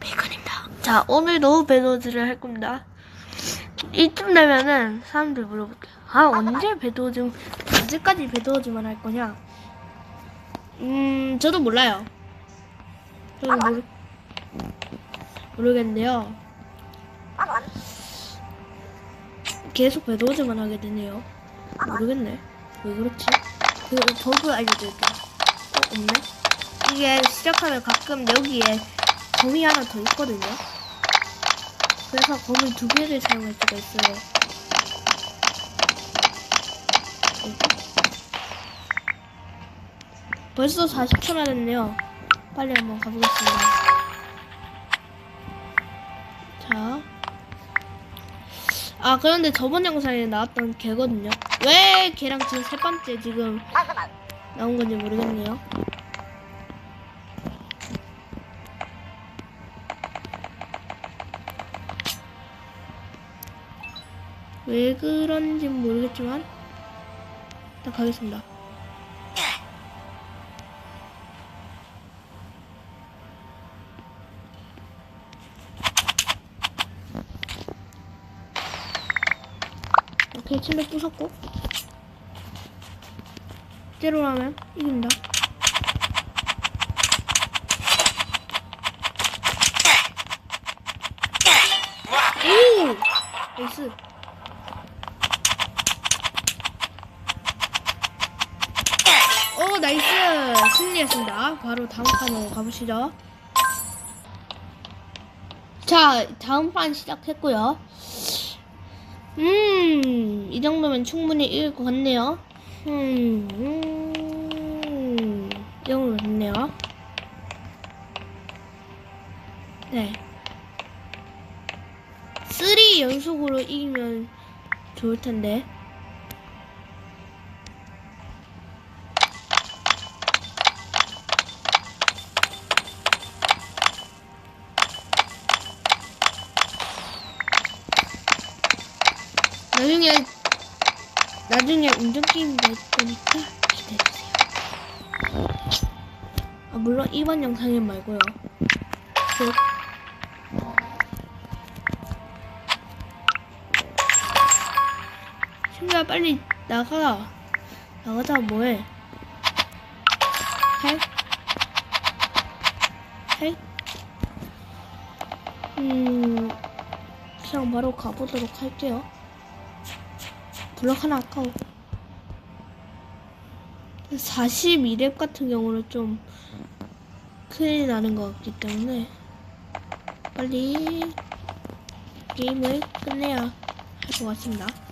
베이컨입니다. 자, 오늘도 배도즈를 할 겁니다. 이쯤 되면은 사람들 물어볼게요. 아, 언제 배도즈, 언제까지 배도즈만 할 거냐? 음, 저도 몰라요. 저도 모르, 모르겠는데요. 계속 배도즈만 하게 되네요. 모르겠네. 왜 그렇지? 그 버그 알려드릴게요. 어, 없네? 이게 시작하면 가끔 여기에 검이 하나 더 있거든요. 그래서 검을 두 개를 사용할 수가 있어요. 벌써 40초나 됐네요. 빨리 한번 가보겠습니다. 자. 아, 그런데 저번 영상에 나왔던 개거든요. 왜 걔랑 지금 세 번째 지금 나온 건지 모르겠네요. 왜 그런지 모르겠지만 일단 가겠습니다. 오케이 침대 부쉈고 제로라면 이긴다. 오! 나이스. 나이스 승리했습니다. 바로 다음 판으로 가보시죠. 자 다음 판 시작했고요. 음, 이 정도면 충분히 이길 것 같네요. 음, 음, 이 정도 됐네요. 네. 3 연속으로 이기면 좋을 텐데. 나중에 나중에 운전 게임 낼 거니까 기대해주세요. 아 물론 이번 영상엔 말고요. 그 친구야 빨리 나가. 나가자 뭐해? 해? 해? 음 그냥 바로 가보도록 할게요. 블럭 하나 아까워. 42렙 같은 경우는 좀 큰일 나는 것 같기 때문에 빨리 게임을 끝내야 할 것 같습니다.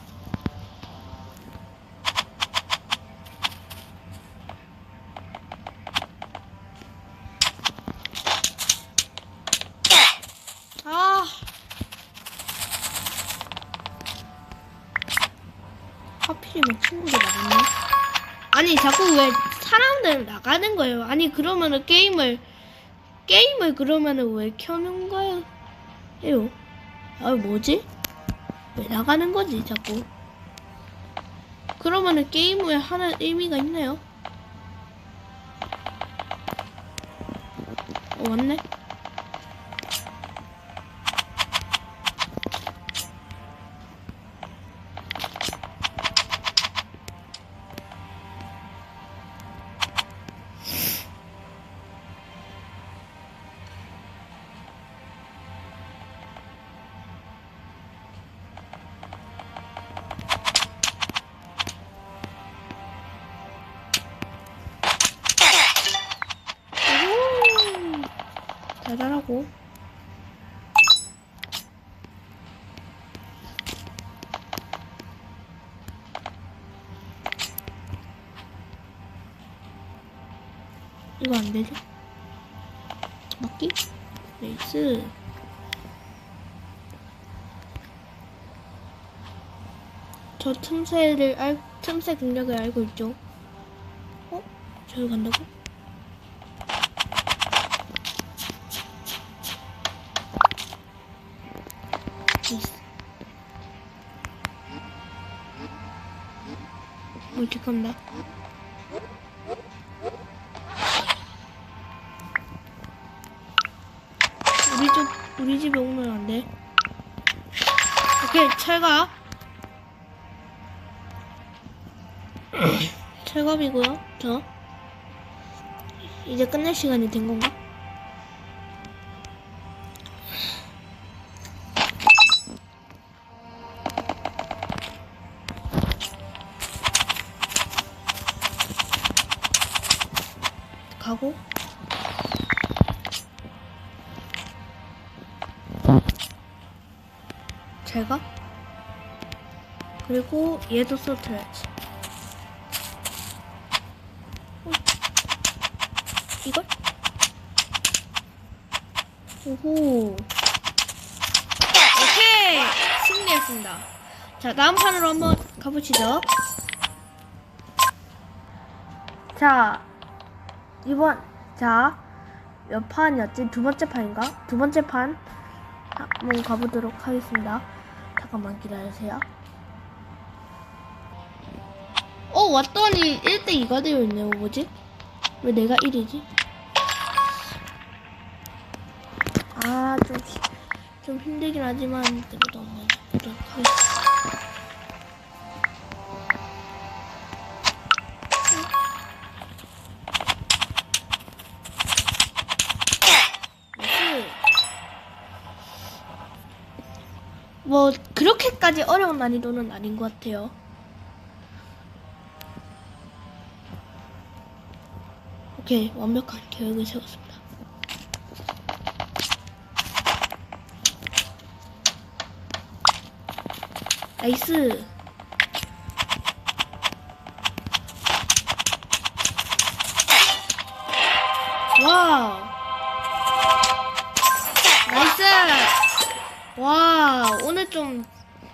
왜 사람들 나가는 거예요? 아니 그러면은 게임을 게임을 그러면은 왜 켜는 거예요? 아 뭐지? 왜 나가는 거지 자꾸? 그러면은 게임을 하는 의미가 있나요? 어 맞네. 잘하라고. 이거 안 되죠? 맞기? 레이스. 저 틈새를 알, 틈새 공략을 알고 있죠? 어? 저기 간다고? 간다? 우리 쪽 우리 집에 오면 안 돼. 오케이, 철갑. 철갑이고요. 저. 이제 끝낼 시간이 된 건가? 가고. 제가 그리고 얘도 쏘트려야지 어? 이걸? 오호 오케이 승리했습니다 자 다음 판으로 한번 가보시죠 자 이번 자 몇 판이었지? 두 번째 판인가? 두 번째 판 한번 가보도록 하겠습니다. 잠깐만 기다리세요. 어 왔더니 1대 2가 되어 있네요. 뭐지? 왜 내가 1이지? 아, 좀, 힘들긴 하지만, 그래도 한번 해보도록 하겠습니다. 뭐 그렇게까지 어려운 난이도는 아닌 것 같아요. 오케이 완벽한 계획을 세웠습니다. 나이스. 좀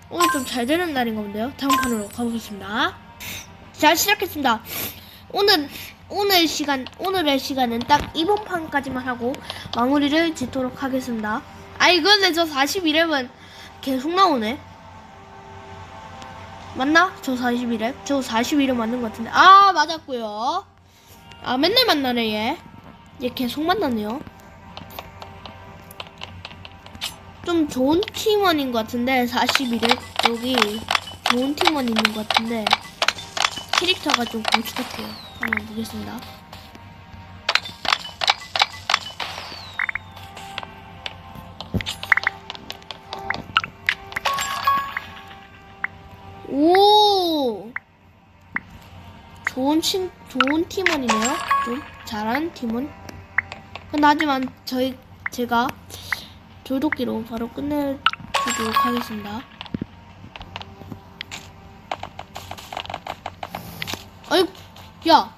오늘 좀 잘 되는 날인 건데요. 다음 판으로 가보겠습니다. 자 시작했습니다. 오늘 오늘 시간 오늘의 시간은 딱 이번 판까지만 하고 마무리를 짓도록 하겠습니다. 아이 근데 저 41렙은 계속 나오네. 맞나? 저 41렙? 저 41렙 맞는 것 같은데. 아 맞았고요. 아 맨날 만나네 얘. 얘 계속 만나네요. 좀 좋은 팀원인 것 같은데 41일 여기 좋은 팀원 있는 것 같은데 캐릭터가 좀 고치 같아요. 한번 보겠습니다. 오! 좋은 친 좋은 팀원이네요. 좀 잘하는 팀원. 하지만 저희 제가 돌도끼로 바로 끝내주도록 하겠습니다. 아유, 야!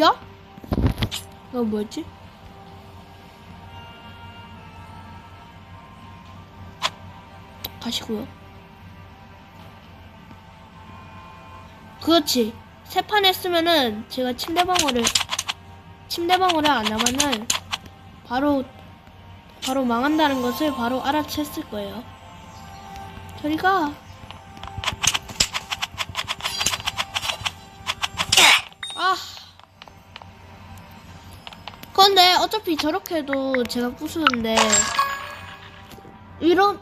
야? 이거 뭐였지? 가시고요. 그렇지. 세 판 했으면은 제가 침대방어를 침대방어를 안 하면은 바로 바로 망한다는 것을 바로 알아챘을 거예요. 저리 가. 아. 근데 어차피 저렇게 해도 제가 부수는데 이런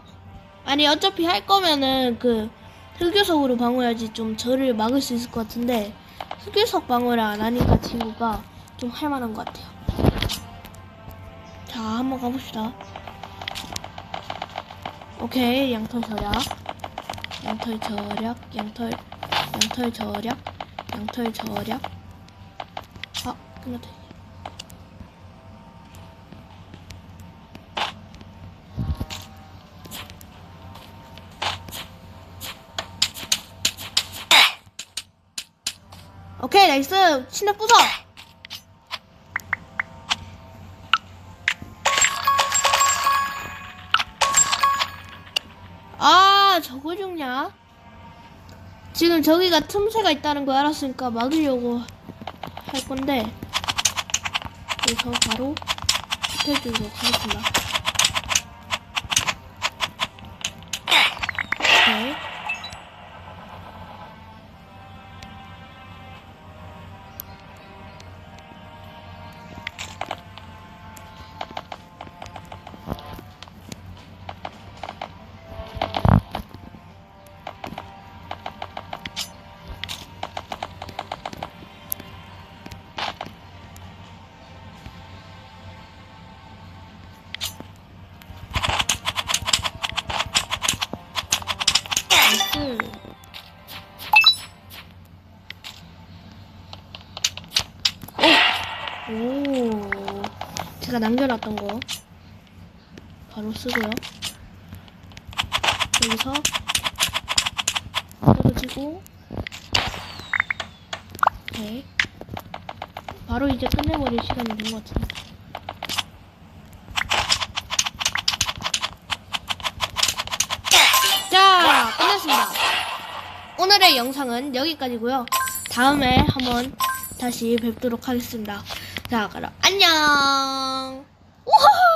아니 어차피 할 거면은 그 흑요석으로 방어해야지 좀 저를 막을 수 있을 것 같은데 흑요석 방어를 안 하니까 친구가 좀 할만한 것 같아요. 자, 한번 가봅시다. 오케이, 양털 절약. 양털 절약, 양털, 양털 절약, 양털 절약. 아, 끝났다. 오케이, 나이스. 신나 부숴! 지금 저기가 틈새가 있다는 걸 알았으니까 막으려고 할 건데, 그래서 바로 해주도록 하겠습니다. 오 응. 오. 제가 남겨놨던 거 바로 쓰고요. 여기서 떨어지고 네, 바로 이제 끝내버릴 시간이 된 것 같은데. 오늘의 영상은 여기까지고요. 다음에 한번 다시 뵙도록 하겠습니다. 자, 그럼 안녕. 우와!